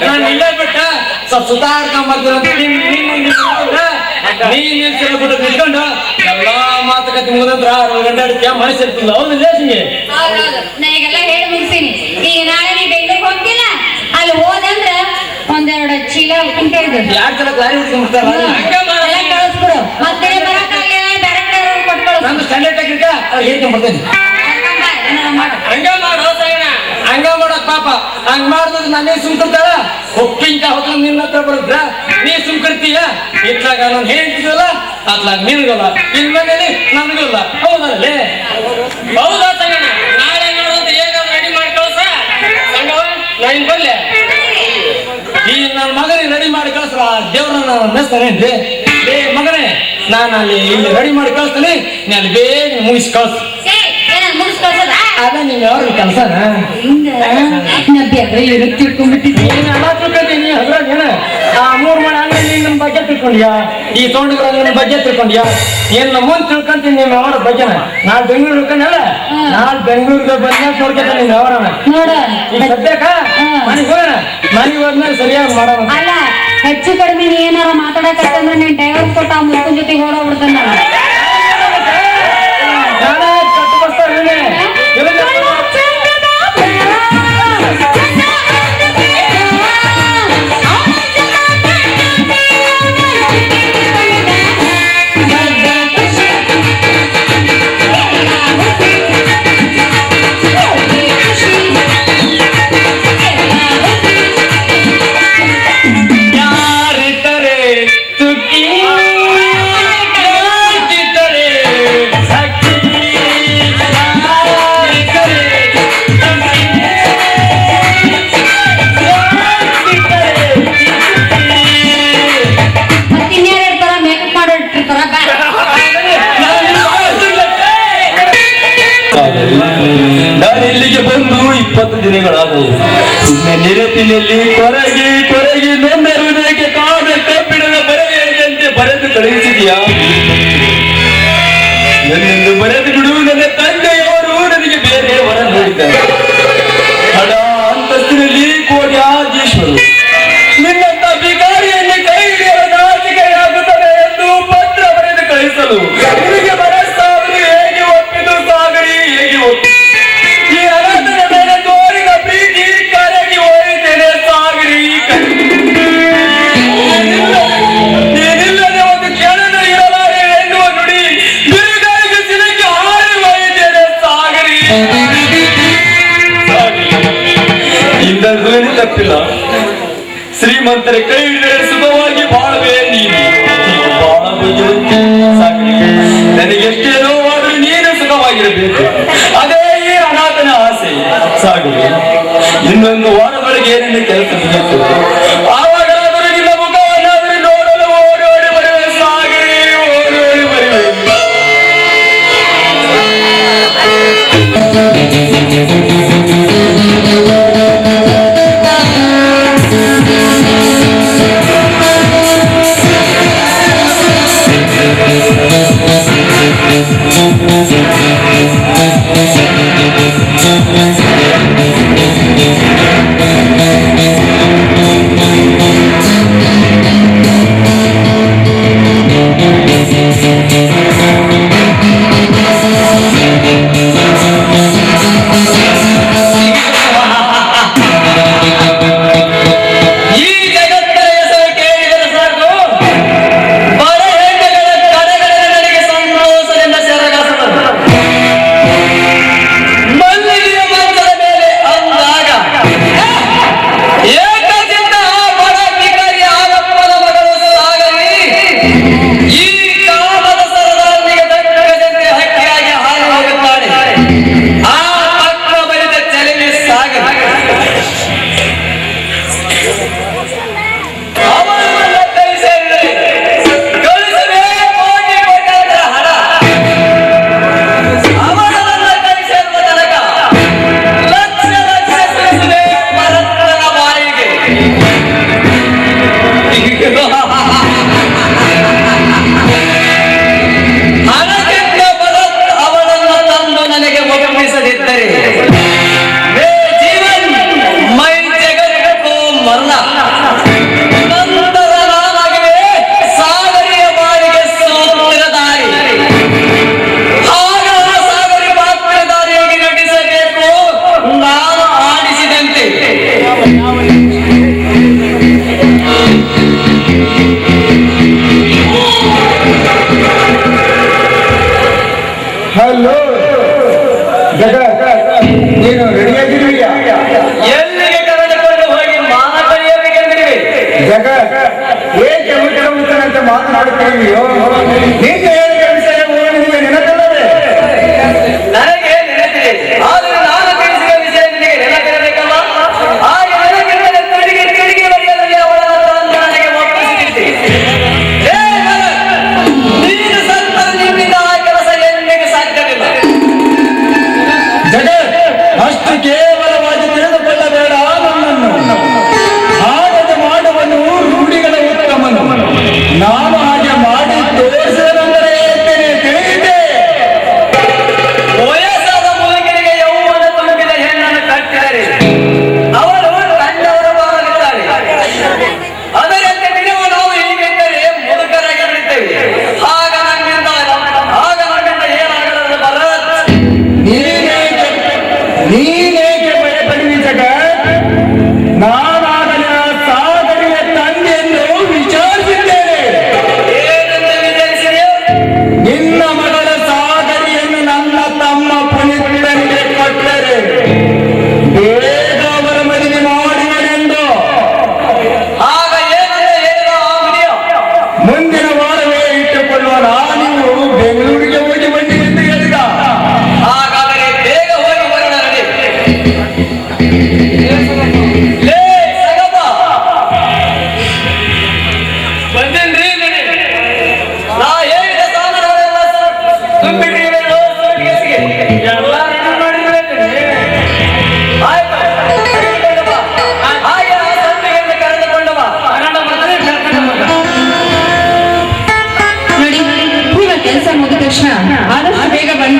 ನಾನು ಇಲ್ಲೇ ಬಿಟ್ಟ? ಸ್ವಲ್ಪ ಸುತ್ತಾಡ್ಕೊಂಡ್ ಬರ್ತೀನಿ ನೀನ್ ನಿಲ್ಸಿರ ಬಿಟ್ಟು? ನಿಲ್ಕೊಂಡು ಎಲ್ಲಾ ಮಾತುಕತೆ ಗಂಟೆ ಅಡಿಕೆ ಹೌದು ಲೇಸಿಗೆ ಹೌದೌದು ನನಗೆಲ್ಲ ಹೇಳಿ ಮುಗಿಸ್ತೀನಿ. ಈಗ ನಾಳೆ ನೀ ಬೆಂಗಳೂರಿಗೆ ಹೋಗ್ತಿಲ್ಲ ಅಲ್ಲಿ ಹೋದಂದ್ರ ಒಂದೆರಡು ಚೀಲ ಉಪ್ಪಿನಕಾಯಿ ಯಾರ ತರ ಹಿಡ್ಕೊಂಡ್ಬಿಡ್ತಾರ ಎಲ್ಲ ಕಳಿಸ್ಬಿಡು. ಮತ್ತೆ ಬರಕ್ಕಾಗಲಿಲ್ಲ ಬೇರೆ ಕಡೆ ಕೊಟ್ಟು ಕಳಿಸ್ ನಂದು ಸ್ಟ್ಯಾಂಡರ್ಡ್ ಟೆಕ್ನಿಕ ಮಾಡು ಹಂಗ ಮಾಡು ಹಂಗ ಮಾಡಕ್ ಪಾಪ. ಹಂಗ ಮಾಡಿದ್ರೆ ನಾನೇ ಸುಮ್ಕೊಂತಾಳ? ಉಪ್ಪಿನಕಾಯಿ ಹೊಕ್ಕ ನಿನ್ನ ಹತ್ರ ಬರುದ್ರ ನೀ ಸುಮ್ಕಿರ್ತೀಯ ಇತ್ಲಾಗ ನಾನು ಹೇಳ್ತಿದ್ವಲ್ಲ, ಅತ್ಲಾಗ ನಿನ್ಗಲ್ಲ. ಇನ್ ಮನೇಲಿ ನನ್ಗಲ್ಲ. ಹೌದಲ್ಲೇ? ಹೌದಾ ಸಂಗಣ ನಾಳೆ ನೋಡುವಂತ ಹೇಗಾದ್ರು ರೆಡಿ ಮಾಡಿ ಕಳ್ಸ? ಸಂಗವ ನಾ ಇನ್ ಬರ್ಲೆ. ಈ ನನ್ನ ಮಗನಿಗೆ ರೆಡಿ ಮಾಡಿ ಕಳಿಸ್ರ ದೇವ್ರನ್ನ ಮೆಸ್ತಾನೇನ್ರಿ ಏ ಮಗನೇ, ನಾನು ಅಲ್ಲಿ ಇಲ್ಲಿ ರೆಡಿ ಮಾಡಿ ಕಳಿಸ್ತೀನಿ, ನೀ ಅಲ್ಲಿ ಬೇಗ ಮುಗಿಸಿ ಕಳ್ಸು ಏ, ಏನಾರ ಮುಗಿಸ್ ಕಳ್ಸೋದ ನಿನ್ನ ಅವ್ರ ಕೆಲಸನ? ಹಿಂಗ? ನಾ ಬೇರೆ ಏನೋ ತಿಳ್ಕೊಂಡ್ಬಿಟ್ಟಿದ್ದೆ. ನೀನ್ ಎಲ್ಲ ತಿಳ್ಕೊಂಡಿ ಅದ್ರಾಗ ಏನ? ಆ ಮೂರ್ ಮನೆ ನೀನು ನಿನ್ನ ಬಗ್ಗೆ ತಿಳ್ಕೊಂಡ್ಯಾ? ಈ ತೋಂಡಗಳ ನಿನ್ನ ಬಗ್ಗೆ ತಿಳ್ಕೊಂಡ್ಯಾ? ಏನ್ ಮುಂದ್ ತಿಳ್ಕೊಂತೀನಿ ನಿಮ್ಮ ಅವರ ಬಗ್ಗೆನ? ನಾಳೆ ಬೆಂಗಳೂರು ಇಳ್ಕೊಂಡಲ್ಲ ನಾಳೆ ಬೆಂಗಳೂರಿಗೆ ಬಂದ ನೋಡ್ಕೊತ ನಿನ್ನ ಅವರ ನೋಡ. ಈಗ ಸದ್ಯಕ್ಕ ಮನೆಗೆ ಹೋಗೋಣ? ಮನೆಗೆ ಹೋದ್ಮೇಲೆ ಸರಿಯಾಗಿ ಮಾಡೋಣ ಹೆಚ್ಚು ಕಡಿಮೆ ನೀ ಏನಾರ ಮಾತಾಡಕತ್ತಂದ್ರೆ ನೀನ್ ಡೈವರ್ಸ್ ಕೊಟ್ಟ ಆ ಮುಸ್ಕನ್ ಜೊತೆ ಓಡೋಗ್ಬಿಡ್ತಾನ ನಾನು. ನಾನ ಇಪ್ಪತ್ತು ದಿನಗಳಾದವು. ಸುಮ್ಮನೆ ನಿರತಿನಲ್ಲಿ ಕೊರಗಿ ಕೊರಗಿ ನನ್ನ ಹೃದಯಕ್ಕೆ ಕಾದ ಕಬ್ಬಿಣದ ಬರೆಯಂತೆ ಬರೆದು ಕಳುಹಿಸಿದ್ಯಾ? ಭಕ್ತರ ಕೈಯಿಡೆ ಸುಖವಾಗಿ ಬಾಳುವೆ ನೀನು. ನನಗೆಷ್ಟೇ ನೋವಾದರೂ ನೀನು ಸುಖವಾಗಿರಬೇಕು. ಅದೇ ಅನಾಥನ ಆಸೆ. ಸಾಗು ಇನ್ನೊಂದು ವಾರದೊಳಗೆ ಏನೇನು ಕೆಲಸ ಮುಗಿಯುತ್ತದೆ. ಹಲೋ. ಜಗ ನೀನು ರೆಡಿಯಾಗಿದ್ದೀಯ ಎಲ್ಲಿಗೆ ಕರೆದುಕೊಂಡು ಹೋಗಿ ಮಾತಾಡಿಯಬೇಕೆಂದಿರಿ ಜಗ ಏಕೆ ಮುಖ್ಯಮಂತ್ರಿ ಅಂತ ಮಾತನಾಡುತ್ತೀವಿ ನೀನು ಹೇಳಿ.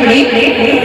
ഇവിടെ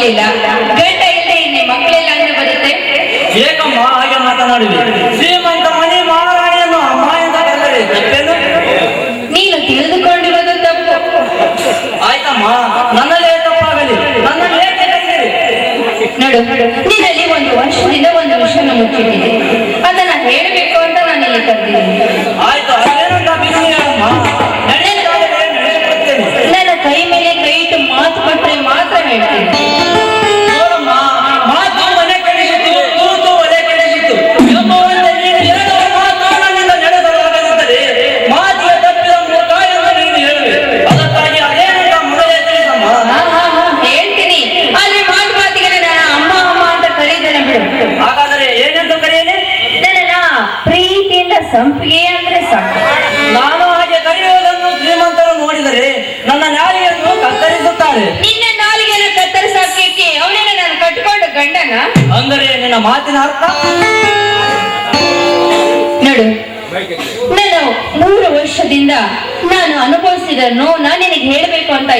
ಮಕ್ಕಳಿಲ್ಲ ಗಂಡ ಇಲ್ಲ ಇನ್ನೇ ಮಕ್ಕಳೆಲ್ಲ ಅಂದ್ರೆ ಬರುತ್ತೆ. ಏಕಮ್ಮ ಹಾಗೆ ಮಾತನಾಡಿದೆ ಶ್ರೀಮಂತ ಮನೆ ಮಹಾರಾಣಿಯನ್ನು ಅಮ್ಮ ಅಂತ ಕರೆದರೆ ತಪ್ಪೇನು? ನೀನು ತಿಳಿದುಕೊಂಡಿರೋದು ತಪ್ಪು. ಆಯ್ತಮ್ಮ ನನ್ನಲ್ಲೇ ತಪ್ಪಾಗಲಿ. ನನ್ನಲ್ಲೇ ನೋಡು ನಿನ್ನಲ್ಲಿ ಒಂದು ವರ್ಷದಿಂದ ಒಂದು ವಿಷಯನ ಮುಚ್ಚಿಟ್ಟಿದೆ ಅದನ್ನ ಹೇಳಬೇಕು ಅಂತ ನಾನು ಇಲ್ಲಿ ಕರೆದಿದ್ದೀನಿ. ಆಯ್ತು ನನ್ನ ಕೈ ಮೇಲೆ ಕೈ ಇಟ್ಟು ಮಾತು ಕೊಟ್ಟರೆ ಮಾತ್ರ ಹೇಳ್ತೀನಿ.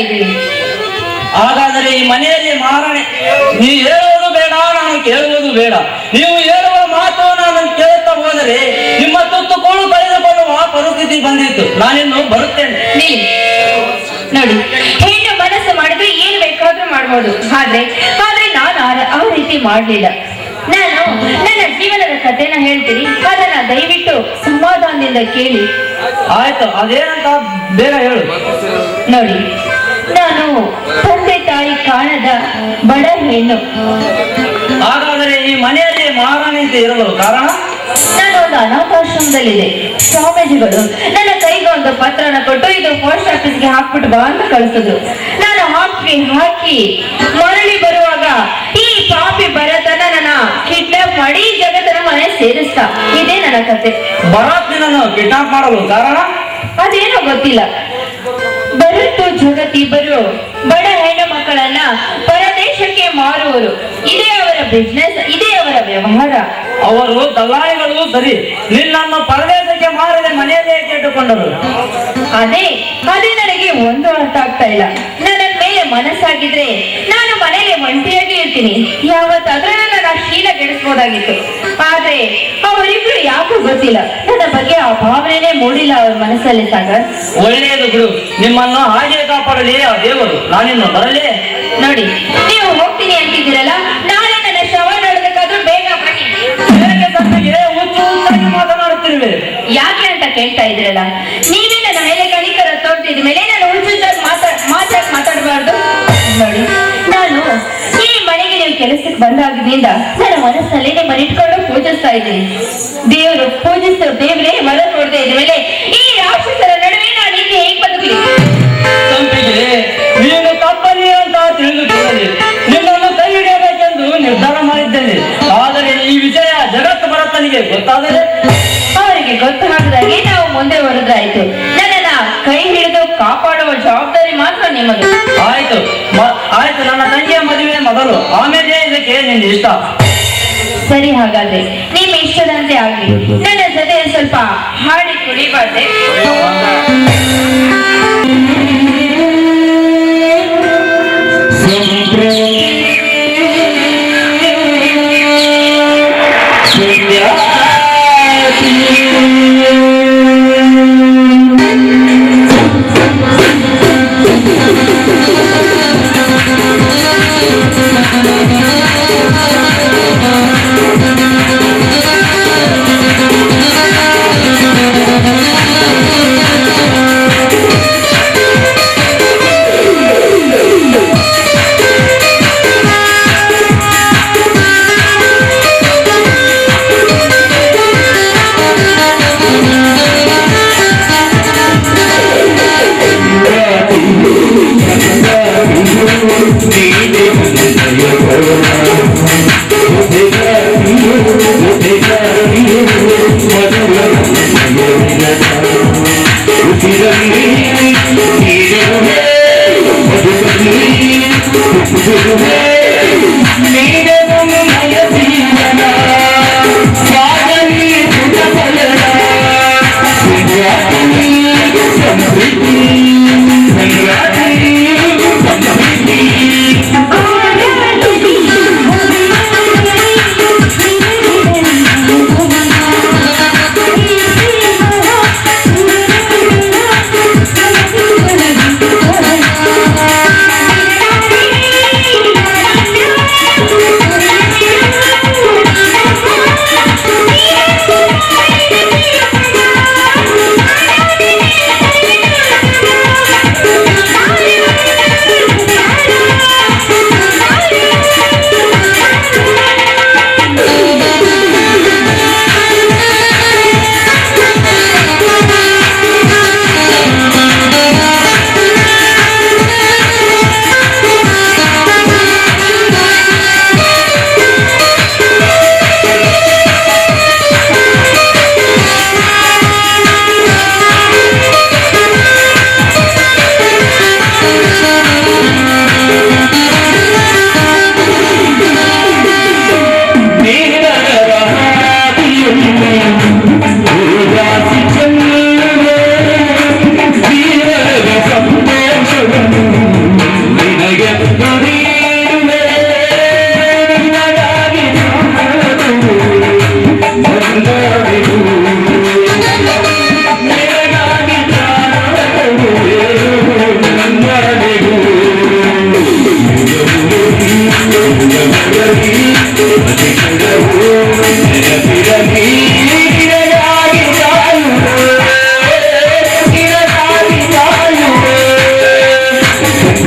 ಇದ್ದೀನಿ ಹಾಗಾದರೆ ಈ ಮನೆಯಲ್ಲಿ ಮಾರಣೆ ನೀ ಹೇಳುವುದು ಬೇಡ ನಾನು ಕೇಳುವುದು ಬೇಡ. ನೀವು ಹೇಳುವ ಮಾತು ನಾನು ಕೇಳುತ್ತಾ ಹೋದರೆ ನಿಮ್ಮ ತುತ್ತು ಕೋಳು ಕಳೆದುಕೊಳ್ಳುವ ಪರಿಸ್ಥಿತಿ ಬಂದಿತ್ತು. ನಾನಿನ್ನು ಬರುತ್ತೇನೆ. ನೋಡಿ ಹೆಣ್ಣು ಮನಸ್ಸು ಮಾಡಿದ್ರೆ ಏನು ಬೇಕಾದ್ರೂ ಮಾಡ್ಬೋದು. ಆದ್ರೆ ಆದ್ರೆ ನಾನು ಆ- ಆ ರೀತಿ ಮಾಡಲಿಲ್ಲ. ನಾನು ನನ್ನ ಜೀವನದ ಕಥೆನ ಹೇಳ್ತೀನಿ. ಅದನ್ನ ದಯವಿಟ್ಟು ಸಮಾಧಾನದಿಂದ ಕೇಳಿ. ಆಯ್ತು ಅದೇನಂತ ಬೇಗ ಹೇಳು. ನೋಡಿ ನಾನು ತಂದೆ ತಾಯಿ ಕಾಣದ ಬಡ ಹೆಣ್ಣು. ಹಾಗಾದರೆ ಈ ಮನೆಯಲ್ಲಿ ಮಹಾರಾಣಿ ಅಂತ ಇರಲು ಕಾರಣ? ನಾನು ಒಂದು ಅನಾಥಾಶ್ರಮದಲ್ಲಿದೆ. ಸ್ವಾಮೀಜಿಗಳು ನನ್ನ ಕೈಗೆ ಒಂದು ಪತ್ರನ ಕೊಟ್ಟು ಇದು ಪೋಸ್ಟ್ ಆಫೀಸ್ಗೆ ಹಾಕ್ಬಿಟ್ಟು ಬಾ ಅಂತ ಕಳಿಸಿದ್ರು. ನಾನು ಹಾಕಿ ಹಾಕಿ ಮರಳಿ ಬರುವಾಗ ಈ ಪಾಪಿ ಬರತನ ನನ್ನ ಕಿಡ್ನಾಪ್ ಮಾಡಿ ಜಗತ್ತನ ಮನೆ ಸೇರಿಸ್ತಾ. ಇದೇ ನನ್ನ ಕತೆ. ಭರತ್ ನಿನ್ನನ್ನು ಕಿಡ್ನಾಪ್ ಮಾಡಲು ಕಾರಣ? ಅದೇನೋ ಗೊತ್ತಿಲ್ಲ. ಭರತ್ ಜಗತ್ತಿಬ್ಬರು ಬಡ ಹೆಣ್ಣು ಮಕ್ಕಳನ್ನ ಪರದೇಶಕ್ಕೆ ಮಾರುವರು. ಇದೇ ಅವರ ಬಿಸ್ನೆಸ್ ಇದೇ ಅವರ ವ್ಯವಹಾರ. ಅವರು ದಲ್ಲಾಳಿಗಳು ಸರಿ ನಿನ್ನನ್ನು ಪರದೇಶಕ್ಕೆ ಮಾರದೆ ಮನೆಯಲ್ಲೇ ಕೇಳಿಕೊಂಡರು ಅದೇ ಅದೇ ನನಗೆ ಒಂದು ಅರ್ಥ ಆಗ್ತಾ ಇಲ್ಲ. ನನ್ನ ಮೇಲೆ ಮನಸ್ಸಾಗಿದ್ರೆ ನಾನು ಮನೆಯಲ್ಲಿ ಒಂಟಿಯಾಗಿ ಇರ್ತೀನಿ. ಯಾವತ್ತಾದ್ರೂ ನನ್ನ ಶೀಲ ಗೆಡಿಸ್ಬೋದಾಗಿತ್ತು. ಆದ್ರೆ ಅವರಿಬ್ರು ಯಾಕೂ ಗೊತ್ತಿಲ್ಲ. ನನ್ನ ಬಗ್ಗೆ ಆ ಭಾವನೆನೇ ಮೂಡಿಲ್ಲ ಅವ್ರ ಮನಸ್ಸಲ್ಲಿ ಸಾಗರ್. ಒಳ್ಳೆಯದು ಬಿಡು. ನಿಮ್ಮನ್ನು ಹಾಗೆ ಕಾಪಾಡಲಿ ಆ ದೇವರು. ನಾನಿನ್ನು ಬರಲೇ. ನೋಡಿ ನೀವು ಹೋಗ್ತೀನಿ ಅಂತಿದ್ದೀರಲ್ಲ? ನಾಳೆ ನನ್ನ ಶವ ನಡೆದಕ್ಕಾದ್ರೂ ಬೇಗ ಬನ್ನಿ. ಬೇರೆ ಹುಚ್ಚು ಹುಚ್ಚಾಗಿ ಮಾತನಾಡುತ್ತಿರುವೆ. ಯಾಕೆ ಅಂತ ಕೇಳ್ತಾ ಇದ್ರಲ್ಲ ನೀವೇ ನನ್ನ ಮೇಲೆ ಕಣಿಕರ ತೋರ್ತಿದ ಮೇಲೆ ನಾನು ಮಾತಾಡ್ ಮಾತಾಡ್ ಮಾತಾಡಬಾರ್ದು. ಕೆಲಸಕ್ಕೆ ಬಂದಾಗಿನಿಂದ ನನ್ನ ಮನಸ್ಸಲ್ಲಿ ಮರಿಟ್ಕೊಂಡು ಇಟ್ಕೊಂಡು ಪೂಜಿಸ್ತಾ ಇದ್ದೀನಿ. ದೇವರು ಪೂಜಿಸೋ ದೇವರೇ ಮರ ನೋಡದೆ ಇದ್ದ ಮೇಲೆ ಈ ರಾಕ್ಷಸರ ನಡುವೆ ನಾನು ಇಲ್ಲಿ ಹೇಗ್ ಬದುಕಲಿ? ನೀನು ತಪ್ಪಲಿ ಅಂತ ತಿಳಿದುಕೊಳ್ಳಲಿ. ನಿನ್ನನ್ನು ಕೈ ಹಿಡಿಯಬೇಕೆಂದು ನಿರ್ಧಾರ ಮಾಡಿದ್ದೇನೆ. ಆದರೆ ಈ ವಿಜಯ ಜಗತ್ತು ಭರತನಿಗೆ ಗೊತ್ತಾದರೆ? ಅವರಿಗೆ ಗೊತ್ತಾಗದಾಗೆ ನಾವು ಮುಂದೆ ಬರೋದಾಯ್ತು. ನನ್ನ ಕೈ ಕಾಪಾಡುವ ಜವಾಬ್ದಾರಿ ಮಾತ್ರ ನಿಮ್ಮದು. ಆಯ್ತು. ಮ- ಆಯ್ತು ನನ್ನ ತಂಗಿಯ ಮದುವೆ ಮೊದಲು. ಆಮೇಲೆ ಇದಕ್ಕೆ ನಿನ್ನ ಇಷ್ಟ. ಸರಿ ಹಾಗಾದ್ರೆ. ನಿಮ್ಮ ಇಷ್ಟದಂತೆ ಆಗಲಿ. ನನ್ನ ಜೊತೆ ಸ್ವಲ್ಪ ಹಾಡಿ ಕುಡಿಬಾರ್ದೆ. ನೀನೆ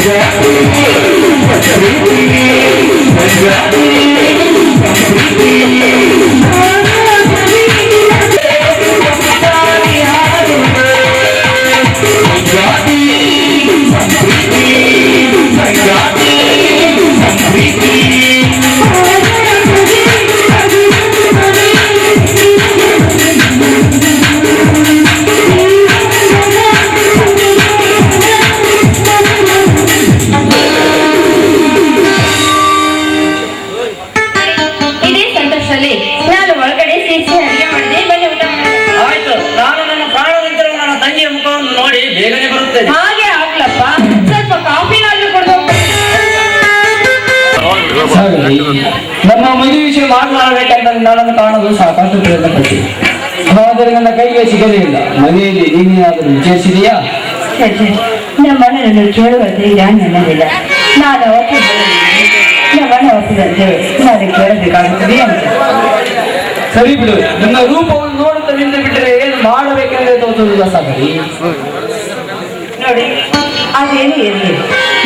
ಇದೇ ಬೇಗನೆ ಬರುತ್ತೇನೆ ಹಾಗೆ ಆಗ್ಲಪ್ಪ. ಸ್ವಲ್ಪ ಕಾಫಿನಾದ್ರೂ ಕೊಡ್ದು ನಮ್ಮ ಮದುವೆ ವಿಷಯ ಮಾತನಾಡಬೇಕಂತ ನಾನು ಕಾಣಲು ಸಾಕಷ್ಟು ಪ್ರಯತ್ನಪಟ್ಟು ಆದರೆ ನನ್ನ ಕೈಗೆ ಸಿಗಲೇ ಇಲ್ಲ. ಮನೆಯಲ್ಲಿ ನೀನೇನಾದರೂ ವಿಚಾರಿಸಿದೆಯಾ? ನಮ್ಮಣ್ಣ ನನ್ನ ಕೇಳುವಂತೆ ಯಾರು ನನ್ನದಿಲ್ಲ ನಾನು ನಮ್ಮಣ್ಣ ಒಪ್ಪಿದಂತೆ ನಾನು ಕೇಳಬೇಕಾಗುತ್ತದೆ ಅಂತ. ಸರಿ ಬಿಡು. ನನ್ನ ರೂಪವನ್ನು ನೋಡುತ್ತಾ ನಿಂತು ಬಿಟ್ಟರೆ ಏನು ಮಾಡಬೇಕೆಂದೇ ತೋಚುವುದಿಲ್ಲ ಸಾಗಲಿ ನೋಡಿ. ಅದೇನು ಇರಲಿ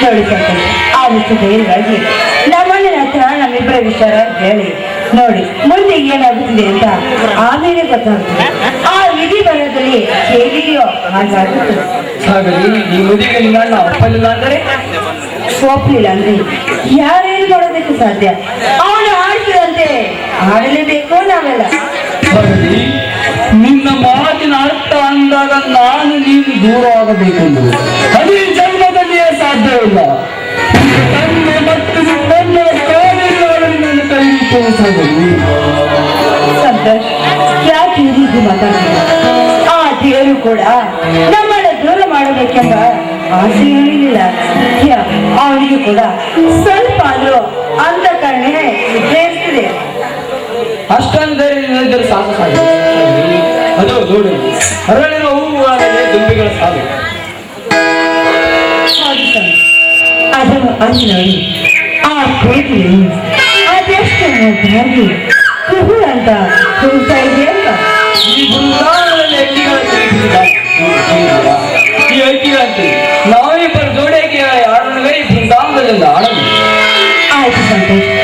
ನೋಡಿ ಆ ಆದಷ್ಟು ಧೈರ್ಯವಾಗಿ ನಮ್ಮಣ್ಣನ ಹತ್ರ ನಮ್ಮಿಬ್ಬರ ವಿಚಾರ ಹೇಳಿ. ನೋಡಿ ಮುಂದೆ ಏನಾಗುತ್ತಿದೆ ಅಂತ ಆಮೇಲೆ ಗೊತ್ತಾಗುತ್ತೆ ಆ ವಿಧಿ ಬರದಲ್ಲಿ ಹೇಗಿದೆಯೋ ಹಾಗಾಗುತ್ತದೆ. ಸಾಗಲಿ ಈ ಮದುವೆಗೆ ನಿಮ್ಮ ಅಣ್ಣ ಒಪ್ಪಲಿಲ್ಲ ಅಂದರೆ? ಒಪ್ಪಲಿಲ್ಲ ಅಂದ್ರೆ ಯಾರೇನು ಮಾಡೋದಕ್ಕೆ ಸಾಧ್ಯ? ಅವನು ಆಡ್ತಿದಂತೆ ಆಡಲೇಬೇಕು ನಾವೆಲ್ಲ. ನಿನ್ನ ಮಾತಿನ ಅರ್ಥ ಅಂದಾಗ ನಾನು ನೀನು ದೂರ ಆಗಬೇಕೆಂದು. ಅದು ಈ ಜನ್ಮದಲ್ಲಿಯೇ ಸಾಧ್ಯವಿಲ್ಲ ನನ್ನ ಮತ್ತು ನನ್ನ ಕಾಲಿನಲ್ಲಿ ನನ್ನ ಕೈ ಇಟ್ಟು ಸಂತೋಷ್ ಯಾಕೆ ಈ ರೀತಿ ಮಾತಾಡ್ತೀರ ಆ ದೇವರು ಕೂಡ ನಮ್ಮನ್ನ ದೂರ ಮಾಡಬೇಕೆಂಬ ಆಸೆ ಇರಲಿಲ್ಲ ಅವನಿಗೆ ಕೂಡ ಸ್ವಲ್ಪ ಆದ್ರೂ ಅಂತ ಕಣ್ಣೆ ನಿನ್ನಿದ್ದರೆ ಸಾಕು ಸಾಕು. ಹರಳಿರುವ ಹೂವಾದರೆ ದುಂಬಿಗಳ ಸಾಲು ಅದರ ಅಂಗೈ ಆ ಕೋಗಿಲೆ ಅದೆಷ್ಟನ್ನು ದಾಗಿ ಕುಹು ಅಂತ ಕೂಗ್ತಾ ಇದೆಯಲ್ಲ ಈ ಬೃಂದಾವನದಲ್ಲಿ ಹಕ್ಕಿಗಳ ಈ ಹಕ್ಕಿಗಳ ನಾವಿಬ್ಬರು ಜೋಡಿಯಾಗಿ ಆಡೋಣವೇ ಈ ಬೃಂದಾವನದಲ್ಲಿ ಆಯ್ತು ಸಂತೋಷ